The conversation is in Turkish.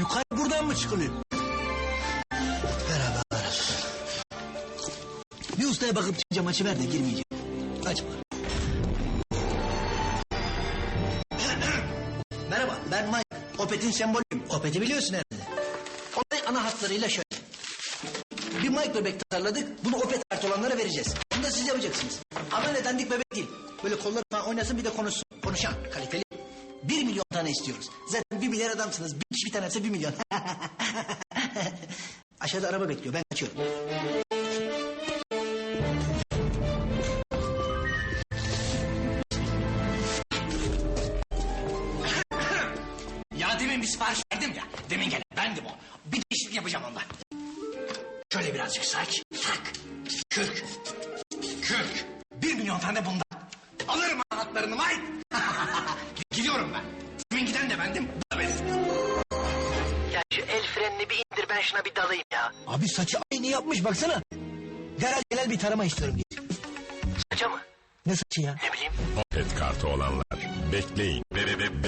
Yukarı buradan mı çıkılıyor? Beraber. Bir ustaya bakıp çıkacağım açı ver de girmeyeceğim. Açma. Merhaba ben Mike. Opet'in sembolüyüm. Opet'i biliyorsun herhalde. Olay ana hatlarıyla şöyle. Bir Mike bebek tasarladık. Bunu Opet art olanlara vereceğiz. Onu da siz yapacaksınız. Ama öyle dandik bebek değil. Böyle kolları falan oynasın bir de konuşsun. Konuşan, kaliteli. Bir milyon tane istiyoruz. Zaten bir milyar adamsınız. Bir kişi bir tanesi bir milyon. Aşağıda araba bekliyor. Ben kaçıyorum. Ya demin bir sipariş verdim ya. Demin gelen bendim o. Bir değişiklik yapacağım onda. Şöyle birazcık saç, sak, kürk, kürk. Bir milyon tane bundan. Alırım anahtarını vay. Ben. Demin giden de bendim, bu da benim. Ya şu el frenini bir indir ben şuna bir dalayım ya. Abi saçı aynı yapmış baksana. Derhal genel bir tarama istiyorum diye. Saça mı? Ne saçı ya? Ne bileyim. Opet kartı olanlar bekleyin. Ve, ve, ve